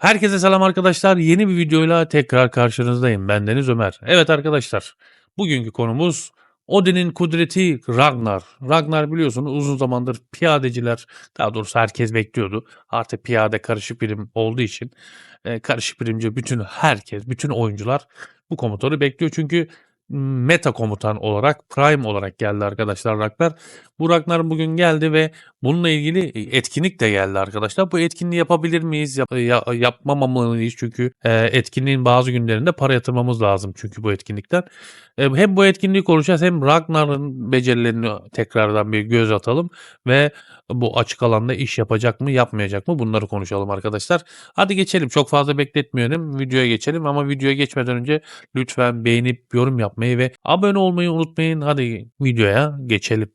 Herkese selam arkadaşlar. Yeni bir videoyla tekrar karşınızdayım. Bendeniz Ömer. Evet arkadaşlar, bugünkü konumuz Odin'in kudreti Ragnar. Ragnar biliyorsunuz uzun zamandır piyadeciler, daha doğrusu herkes bekliyordu. Artık piyade karışık birim olduğu için e, karışık birimci bütün herkes, bütün oyuncular bu komutanı bekliyor. Çünkü meta komutan olarak, prime olarak geldi arkadaşlar Ragnar. Bu Ragnar bugün geldi ve bununla ilgili etkinlik de geldi arkadaşlar. Bu etkinliği yapabilir miyiz? Yap, ya, yapmamalıyız çünkü e, etkinliğin bazı günlerinde para yatırmamız lazım çünkü bu etkinlikten. E, hem bu etkinliği konuşacağız hem Ragnar'ın becerilerini tekrardan bir göz atalım ve bu açık alanda iş yapacak mı yapmayacak mı bunları konuşalım arkadaşlar. Hadi geçelim çok fazla bekletmeyelim videoya geçelim ama videoya geçmeden önce lütfen beğenip yorum yapmayı ve abone olmayı unutmayın. Hadi videoya geçelim.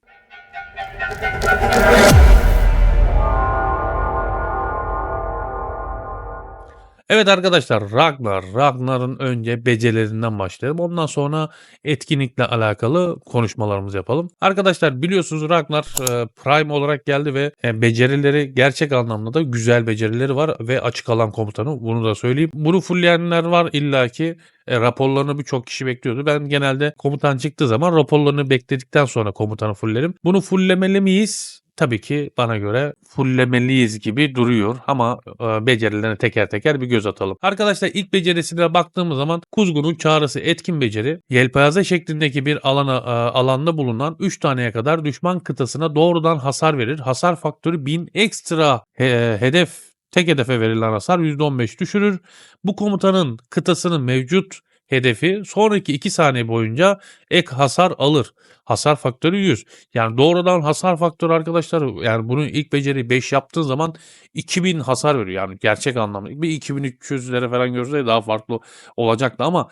Evet arkadaşlar Ragnar, Ragnar'ın önce becerilerinden başlayalım. Ondan sonra etkinlikle alakalı konuşmalarımızı yapalım. Arkadaşlar biliyorsunuz Ragnar e, Prime olarak geldi ve e, becerileri gerçek anlamda da güzel becerileri var ve açık alan komutanı bunu da söyleyeyim. Bunu fullleyenler var illaki e, raporlarını birçok kişi bekliyordu. Ben genelde komutan çıktığı zaman raporlarını bekledikten sonra komutanı fulllerim. Bunu fulllemeli miyiz? Tabii ki bana göre fullemeliyiz gibi duruyor ama e, becerilerine teker teker bir göz atalım. Arkadaşlar ilk becerisine baktığımız zaman Kuzgun'un çağrısı etkin beceri yelpaze şeklindeki bir alana e, alanda bulunan 3 taneye kadar düşman kıtasına doğrudan hasar verir. Hasar faktörü 1000 ekstra he, hedef tek hedefe verilen hasar %15 düşürür. Bu komutanın kıtasının mevcut hedefi sonraki 2 saniye boyunca ek hasar alır. Hasar faktörü 100. Yani doğrudan hasar faktörü arkadaşlar yani bunun ilk beceri 5 yaptığın zaman 2000 hasar veriyor. Yani gerçek anlamda bir 2300'lere falan görse daha farklı olacaktı ama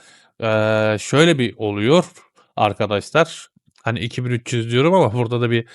şöyle bir oluyor arkadaşlar. Hani 2300 diyorum ama burada da bir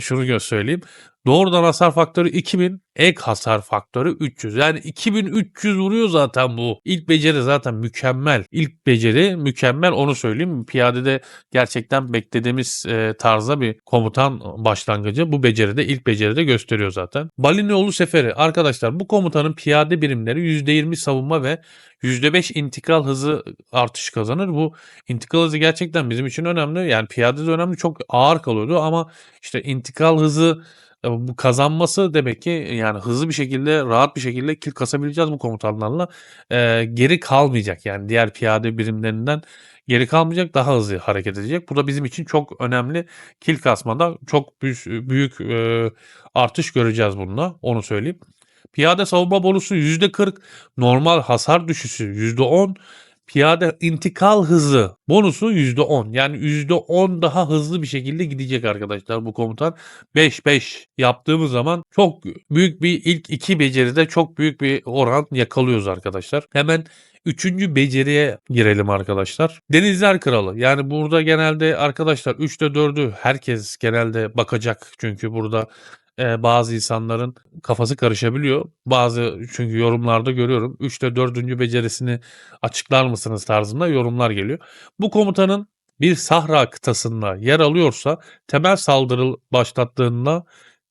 şunu söyleyeyim. Doğrudan hasar faktörü 2000, ek hasar faktörü 300. Yani 2300 vuruyor zaten bu. İlk beceri zaten mükemmel. İlk beceri mükemmel onu söyleyeyim. Piyadede gerçekten beklediğimiz e, tarzda bir komutan başlangıcı. Bu beceride ilk beceride gösteriyor zaten. Balinoğlu Seferi. Arkadaşlar bu komutanın piyade birimleri %20 savunma ve %5 intikal hızı artış kazanır. Bu intikal hızı gerçekten bizim için önemli. Yani piyade de önemli. Çok ağır kalıyordu ama işte intikal hızı bu kazanması demek ki yani hızlı bir şekilde, rahat bir şekilde kill kasabileceğiz bu komutanlarla. Eee, geri kalmayacak yani diğer piyade birimlerinden geri kalmayacak, daha hızlı hareket edecek. Bu da bizim için çok önemli. Kill kasmada çok büyük, büyük eee, artış göreceğiz bununla, onu söyleyeyim. Piyade savunma bonusu %40, normal hasar düşüşü %10, piyade intikal hızı bonusu %10. Yani %10 daha hızlı bir şekilde gidecek arkadaşlar bu komutan. 5-5 yaptığımız zaman çok büyük bir ilk iki beceride çok büyük bir oran yakalıyoruz arkadaşlar. Hemen Üçüncü beceriye girelim arkadaşlar. Denizler Kralı. Yani burada genelde arkadaşlar 3'te 4'ü herkes genelde bakacak. Çünkü burada e, bazı insanların kafası karışabiliyor. Bazı çünkü yorumlarda görüyorum 3'te 4. becerisini açıklar mısınız tarzında yorumlar geliyor. Bu komutanın bir Sahra kıtasında yer alıyorsa temel saldırı başlattığında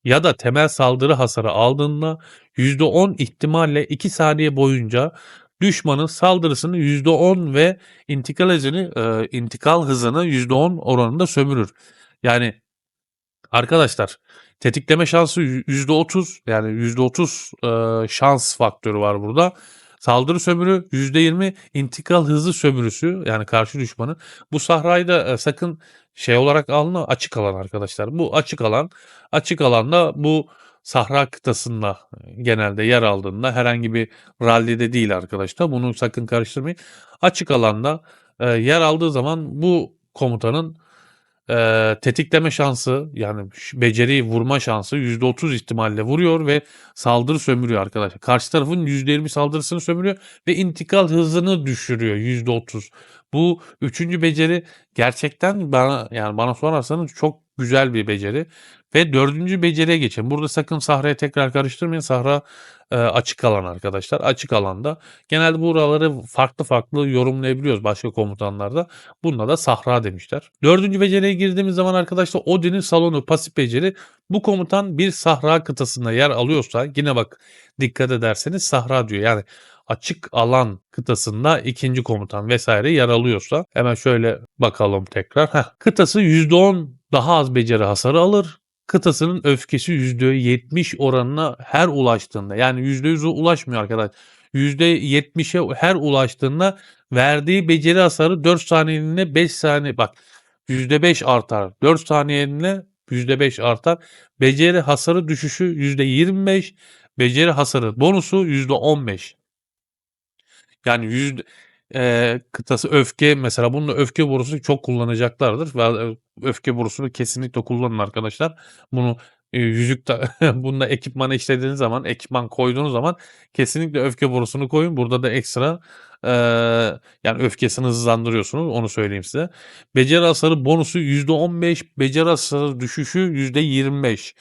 ya da temel saldırı hasarı aldığında %10 ihtimalle 2 saniye boyunca düşmanın saldırısını %10 ve intikal hızını, e, intikal hızını %10 oranında sömürür. Yani arkadaşlar Tetikleme şansı %30 yani %30 e, şans faktörü var burada. Saldırı sömürü %20 intikal hızı sömürüsü yani karşı düşmanı. Bu sahrayı da e, sakın şey olarak alın açık alan arkadaşlar. Bu açık alan açık alanda bu Sahra kıtasında genelde yer aldığında herhangi bir rallide değil arkadaşlar. Bunu sakın karıştırmayın. Açık alanda e, yer aldığı zaman bu komutanın Eee, tetikleme şansı yani beceri vurma şansı %30 ihtimalle vuruyor ve saldırı sömürüyor arkadaşlar. Karşı tarafın %20 saldırısını sömürüyor ve intikal hızını düşürüyor %30. Bu üçüncü beceri gerçekten bana yani bana sorarsanız çok güzel bir beceri Ve dördüncü beceriye geçelim. Burada sakın sahraya tekrar karıştırmayın. Sahra e, açık alan arkadaşlar. Açık alanda genelde buraları farklı farklı yorumlayabiliyoruz başka komutanlarda. Bunda da sahra demişler. Dördüncü beceriye girdiğimiz zaman arkadaşlar Odin'in salonu pasif beceri. Bu komutan bir sahra kıtasında yer alıyorsa yine bak dikkat ederseniz sahra diyor. Yani açık alan kıtasında ikinci komutan vesaire yer alıyorsa hemen şöyle bakalım tekrar. Heh, kıtası %10 daha az beceri hasarı alır. Kıtasının öfkesi %70 oranına her ulaştığında yani %100'e ulaşmıyor arkadaş. %70'e her ulaştığında verdiği beceri hasarı 4 saniyeliğine 5 saniye bak %5 artar. 4 saniyeliğine %5 artar. Beceri hasarı düşüşü %25. Beceri hasarı bonusu %15. Yani yüzde eee, kıtası öfke mesela bunun öfke borusu çok kullanacaklardır ve e, öfke borusunu kesinlikle kullanın arkadaşlar. Bunu e, yüzükte bunda ekipmana işlediğiniz zaman ekipman koyduğunuz zaman kesinlikle öfke borusunu koyun. Burada da ekstra eee, yani öfkesini hızlandırıyorsunuz onu söyleyeyim size. Beceri hasarı bonusu %15, beceri hasarı düşüşü %25.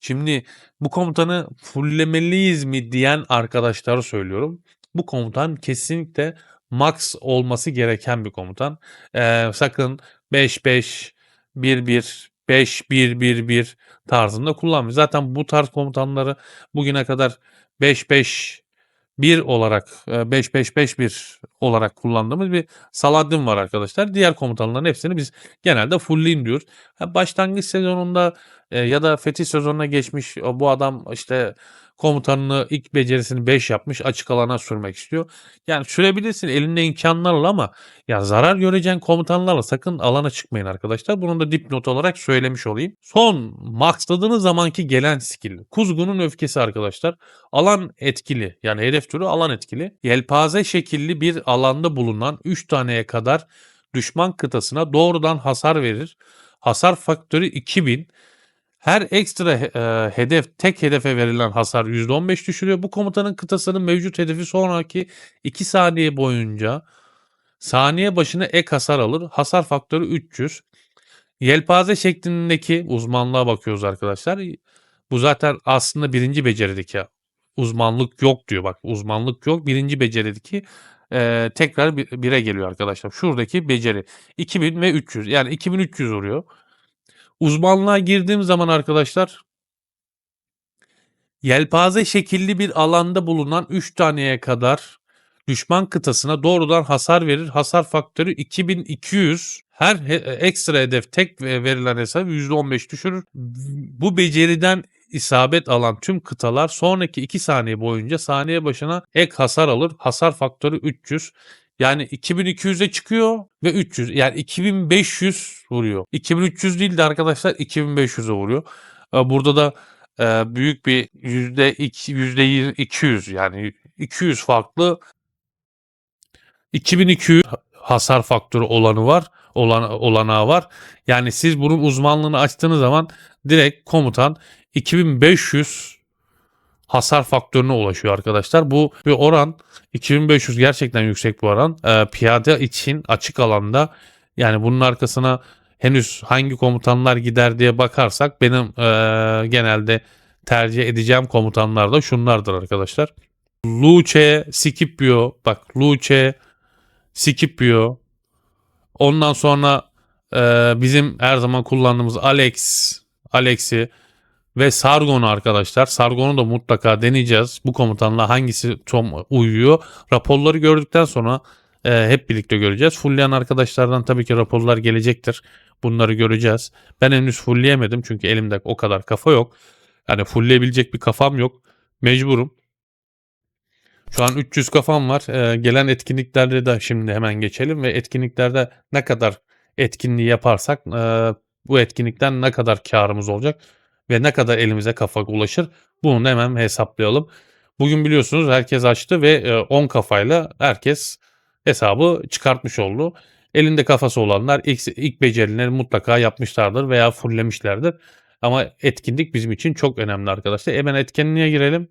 Şimdi bu komutanı fullemeliyiz mi diyen arkadaşlara söylüyorum. Bu komutan kesinlikle max olması gereken bir komutan. Eee, sakın 5-5, 1-1, 5-1-1-1 tarzında kullanmayın. Zaten bu tarz komutanları bugüne kadar 5-5 1 olarak 5-5-5-1 olarak kullandığımız bir Saladin var arkadaşlar. Diğer komutanların hepsini biz genelde fullleyin diyoruz. Başlangıç sezonunda ya da fetih sezonuna geçmiş bu adam işte komutanını ilk becerisini 5 yapmış açık alana sürmek istiyor. Yani sürebilirsin elinde imkanlarla ama ya zarar göreceğin komutanlarla sakın alana çıkmayın arkadaşlar. Bunu da dipnot olarak söylemiş olayım. Son maxladığınız zamanki gelen skill. Kuzgunun öfkesi arkadaşlar. Alan etkili yani hedef türü alan etkili. Yelpaze şekilli bir alanda bulunan 3 taneye kadar düşman kıtasına doğrudan hasar verir. Hasar faktörü 2000. Her ekstra e, hedef tek hedefe verilen hasar %15 düşürüyor. Bu komutanın kıtasının mevcut hedefi sonraki 2 saniye boyunca saniye başına ek hasar alır. Hasar faktörü 300. Yelpaze şeklindeki uzmanlığa bakıyoruz arkadaşlar. Bu zaten aslında birinci becerideki uzmanlık yok diyor. Bak uzmanlık yok. Birinci becerideki e, tekrar bir- bire geliyor arkadaşlar. Şuradaki beceri 2000 ve 300 yani 2300 oluyor. Uzmanlığa girdiğim zaman arkadaşlar yelpaze şekilli bir alanda bulunan 3 taneye kadar düşman kıtasına doğrudan hasar verir. Hasar faktörü 2200. Her he- ekstra hedef tek ve- verilen hesabı %15 düşürür. Bu beceriden isabet alan tüm kıtalar sonraki 2 saniye boyunca saniye başına ek hasar alır. Hasar faktörü 300. Yani 2200'e çıkıyor ve 300 yani 2500 vuruyor. 2300 değil de arkadaşlar 2500'e vuruyor. Ee, Burada da e, büyük bir yüzde yüzde yirmi- 200 yani 200 farklı 2200 hasar faktörü olanı var. Olan, olanağı var. Yani siz bunun uzmanlığını açtığınız zaman direkt komutan 2500 hasar faktörüne ulaşıyor arkadaşlar. Bu bir oran 2500 gerçekten yüksek bir oran. Ee, piyade için açık alanda yani bunun arkasına henüz hangi komutanlar gider diye bakarsak benim ee, genelde tercih edeceğim komutanlar da şunlardır arkadaşlar. Luce, Scipio, bak Luce, Scipio. Ondan sonra ee, bizim her zaman kullandığımız Alex, Alex'i ve Sargon'u arkadaşlar. Sargon'u da mutlaka deneyeceğiz. Bu komutanla hangisi tam uyuyor. Raporları gördükten sonra e, hep birlikte göreceğiz. Fullleyen arkadaşlardan tabii ki raporlar gelecektir. Bunları göreceğiz. Ben henüz fullleyemedim çünkü elimde o kadar kafa yok. Yani fullleyebilecek bir kafam yok. Mecburum. Şu an 300 kafam var. Ee, gelen etkinliklerde de şimdi hemen geçelim ve etkinliklerde ne kadar etkinliği yaparsak e, bu etkinlikten ne kadar karımız olacak ve ne kadar elimize kafa ulaşır bunu da hemen hesaplayalım. Bugün biliyorsunuz herkes açtı ve e, 10 kafayla herkes hesabı çıkartmış oldu. Elinde kafası olanlar ilk, ilk becerileri mutlaka yapmışlardır veya fulllemişlerdir. Ama etkinlik bizim için çok önemli arkadaşlar. Hemen etkinliğe girelim.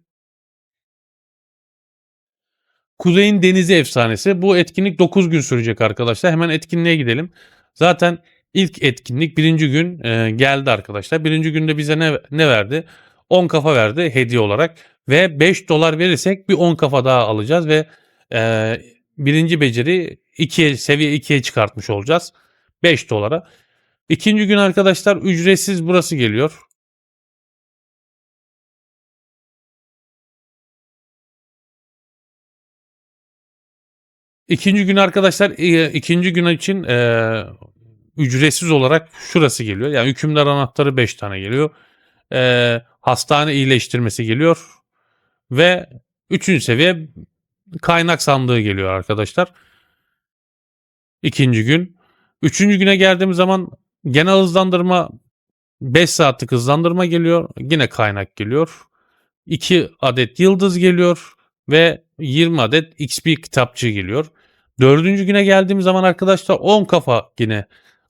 Kuzey'in Denizi Efsanesi. Bu etkinlik 9 gün sürecek arkadaşlar. Hemen etkinliğe gidelim. Zaten İlk etkinlik birinci gün e, geldi arkadaşlar. Birinci günde bize ne, ne verdi? 10 kafa verdi hediye olarak ve 5 dolar verirsek bir 10 kafa daha alacağız ve e, birinci beceri 2'ye seviye 2'ye çıkartmış olacağız. 5 dolara. İkinci gün arkadaşlar ücretsiz burası geliyor. İkinci gün arkadaşlar e, ikinci gün için e, ücretsiz olarak şurası geliyor. Yani hükümdar anahtarı 5 tane geliyor. E, hastane iyileştirmesi geliyor. Ve üçüncü seviye kaynak sandığı geliyor arkadaşlar. İkinci gün. Üçüncü güne geldiğimiz zaman genel hızlandırma 5 saatlik hızlandırma geliyor. Yine kaynak geliyor. 2 adet yıldız geliyor ve 20 adet XP kitapçı geliyor. Dördüncü güne geldiğimiz zaman arkadaşlar 10 kafa yine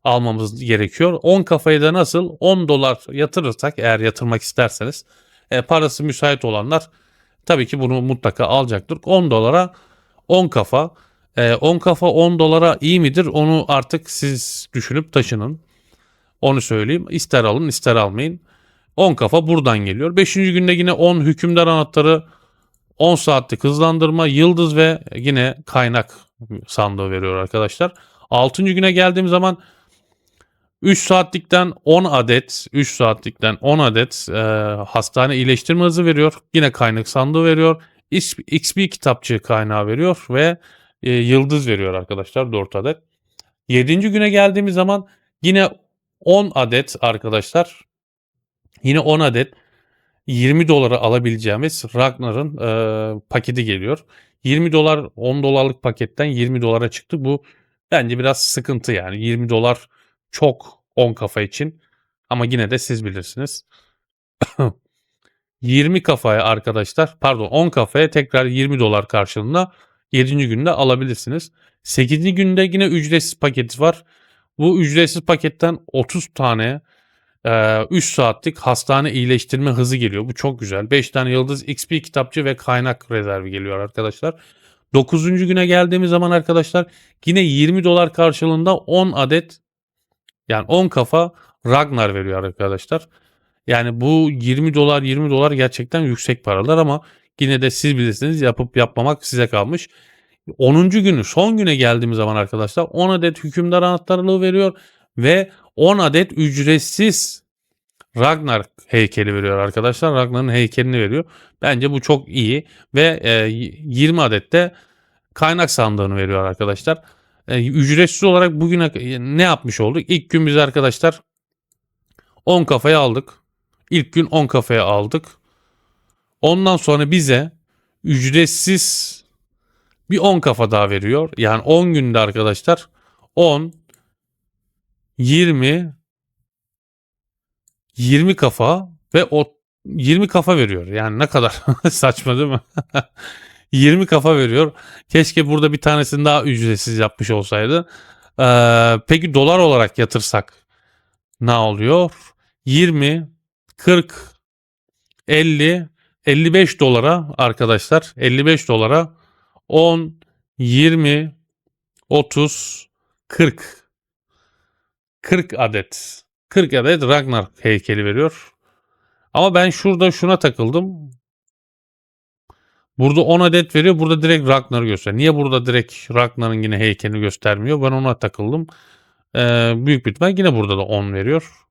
almamız gerekiyor. 10 kafayı da nasıl 10 dolar yatırırsak eğer yatırmak isterseniz e, parası müsait olanlar tabii ki bunu mutlaka alacaktır. 10 dolara 10 kafa. E, 10 kafa 10 dolara iyi midir? Onu artık siz düşünüp taşının. Onu söyleyeyim. İster alın ister almayın. 10 kafa buradan geliyor. 5. günde yine 10 hükümdar anahtarı 10 saatlik hızlandırma, yıldız ve yine kaynak sandığı veriyor arkadaşlar. 6. güne geldiğim zaman 3 saatlikten 10 adet, 3 saatlikten 10 adet e, hastane iyileştirme hızı veriyor. Yine kaynak sandığı veriyor. XP kitapçı kaynağı veriyor ve e, yıldız veriyor arkadaşlar 4 adet. 7. güne geldiğimiz zaman yine 10 adet arkadaşlar. Yine 10 adet 20 dolara alabileceğimiz Ragnar'ın e, paketi geliyor. 20 dolar 10 dolarlık paketten 20 dolara çıktı. Bu bence biraz sıkıntı yani. 20 dolar çok 10 kafa için. Ama yine de siz bilirsiniz. 20 kafaya arkadaşlar pardon 10 kafaya tekrar 20 dolar karşılığında 7. günde alabilirsiniz. 8. günde yine ücretsiz paketi var. Bu ücretsiz paketten 30 tane 3 saatlik hastane iyileştirme hızı geliyor. Bu çok güzel. 5 tane yıldız XP kitapçı ve kaynak rezervi geliyor arkadaşlar. 9. güne geldiğimiz zaman arkadaşlar yine 20 dolar karşılığında 10 adet yani 10 kafa Ragnar veriyor arkadaşlar. Yani bu 20 dolar 20 dolar gerçekten yüksek paralar ama yine de siz bilirsiniz yapıp yapmamak size kalmış. 10. günü son güne geldiğimiz zaman arkadaşlar 10 adet hükümdar anahtarlığı veriyor ve 10 adet ücretsiz Ragnar heykeli veriyor arkadaşlar. Ragnar'ın heykelini veriyor. Bence bu çok iyi ve e, 20 adet de kaynak sandığını veriyor arkadaşlar. E, ücretsiz olarak bugüne ne yapmış olduk? İlk gün biz arkadaşlar 10 kafaya aldık. İlk gün 10 kafaya aldık. Ondan sonra bize ücretsiz bir 10 kafa daha veriyor. Yani 10 günde arkadaşlar 10 20 20 kafa ve o 20 kafa veriyor. Yani ne kadar saçma değil mi? 20 kafa veriyor. Keşke burada bir tanesini daha ücretsiz yapmış olsaydı. Ee, peki dolar olarak yatırsak ne oluyor? 20, 40, 50, 55 dolara arkadaşlar 55 dolara 10, 20, 30, 40 40 adet 40 adet Ragnar heykeli veriyor. Ama ben şurada şuna takıldım. Burada 10 adet veriyor. Burada direkt Ragnar'ı gösteriyor. Niye burada direkt Ragnar'ın yine heykelini göstermiyor? Ben ona takıldım. Ee, büyük bir ihtimal yine burada da 10 veriyor.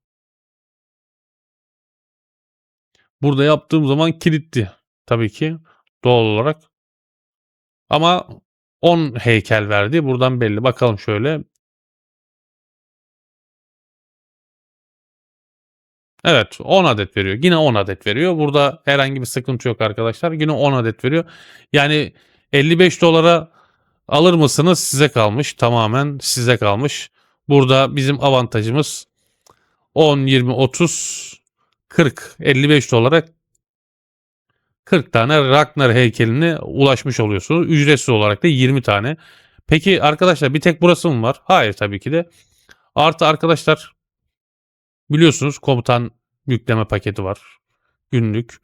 Burada yaptığım zaman kilitli. Tabii ki doğal olarak. Ama 10 heykel verdi. Buradan belli. Bakalım şöyle. Evet 10 adet veriyor. Yine 10 adet veriyor. Burada herhangi bir sıkıntı yok arkadaşlar. Yine 10 adet veriyor. Yani 55 dolara alır mısınız size kalmış. Tamamen size kalmış. Burada bizim avantajımız 10, 20, 30, 40, 55 dolara 40 tane Ragnar heykeline ulaşmış oluyorsunuz. Ücretsiz olarak da 20 tane. Peki arkadaşlar bir tek burası mı var? Hayır tabii ki de. Artı arkadaşlar Biliyorsunuz komutan yükleme paketi var. Günlük.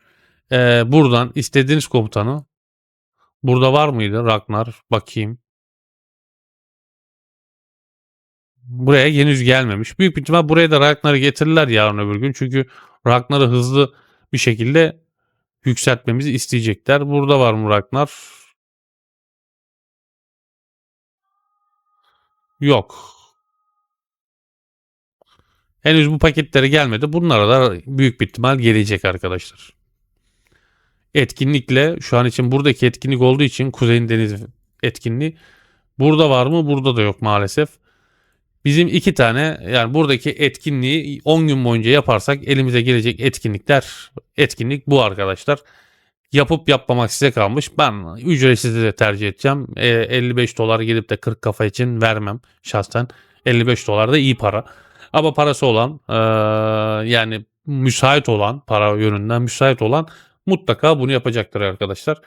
Ee, buradan istediğiniz komutanı burada var mıydı Ragnar? Bakayım. buraya henüz gelmemiş. Büyük bir ihtimal buraya da Ragnar'ı getirirler yarın öbür gün. Çünkü Ragnar'ı hızlı bir şekilde yükseltmemizi isteyecekler. Burada var mı Ragnar? Yok. Henüz bu paketleri gelmedi. Bunlara da büyük bir ihtimal gelecek arkadaşlar. Etkinlikle şu an için buradaki etkinlik olduğu için Kuzey'in Deniz etkinliği burada var mı? Burada da yok maalesef. Bizim iki tane yani buradaki etkinliği 10 gün boyunca yaparsak elimize gelecek etkinlikler etkinlik bu arkadaşlar. Yapıp yapmamak size kalmış. Ben ücretsiz de tercih edeceğim. E, 55 dolar gelip de 40 kafa için vermem şahsen. 55 dolar da iyi para. Ama parası olan e, yani müsait olan para yönünden müsait olan mutlaka bunu yapacaktır arkadaşlar.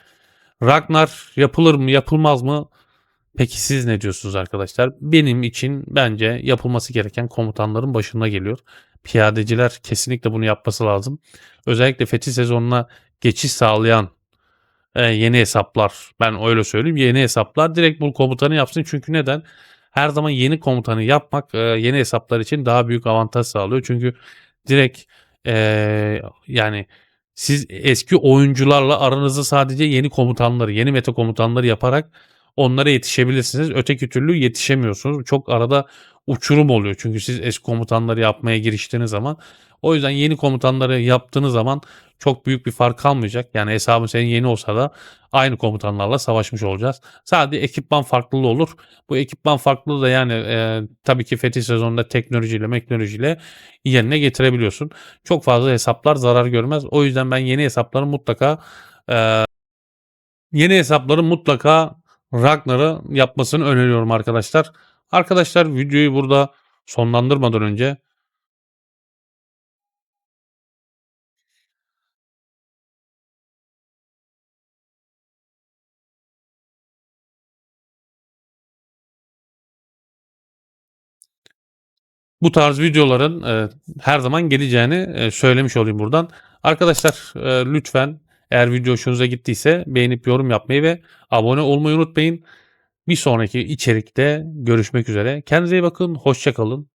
Ragnar yapılır mı yapılmaz mı? Peki siz ne diyorsunuz arkadaşlar? Benim için bence yapılması gereken komutanların başında geliyor. Piyadeciler kesinlikle bunu yapması lazım. Özellikle fetih sezonuna geçiş sağlayan e, yeni hesaplar ben öyle söyleyeyim yeni hesaplar direkt bu komutanı yapsın çünkü neden her zaman yeni komutanı yapmak e, yeni hesaplar için daha büyük avantaj sağlıyor. Çünkü direkt e, yani siz eski oyuncularla aranızda sadece yeni komutanları yeni meta komutanları yaparak onlara yetişebilirsiniz. Öteki türlü yetişemiyorsunuz. Çok arada uçurum oluyor. Çünkü siz eski komutanları yapmaya giriştiğiniz zaman o yüzden yeni komutanları yaptığınız zaman çok büyük bir fark kalmayacak. Yani hesabın senin yeni olsa da aynı komutanlarla savaşmış olacağız. Sadece ekipman farklılığı olur. Bu ekipman farklılığı da yani e, tabii ki fetih sezonunda teknolojiyle teknolojiyle yerine getirebiliyorsun. Çok fazla hesaplar zarar görmez. O yüzden ben yeni hesapların mutlaka e, yeni hesapların mutlaka Ragnar'ı yapmasını öneriyorum arkadaşlar. Arkadaşlar videoyu burada sonlandırmadan önce bu tarz videoların e, her zaman geleceğini e, söylemiş olayım buradan. Arkadaşlar e, lütfen eğer video hoşunuza gittiyse beğenip yorum yapmayı ve abone olmayı unutmayın. Bir sonraki içerikte görüşmek üzere. Kendinize iyi bakın. Hoşçakalın.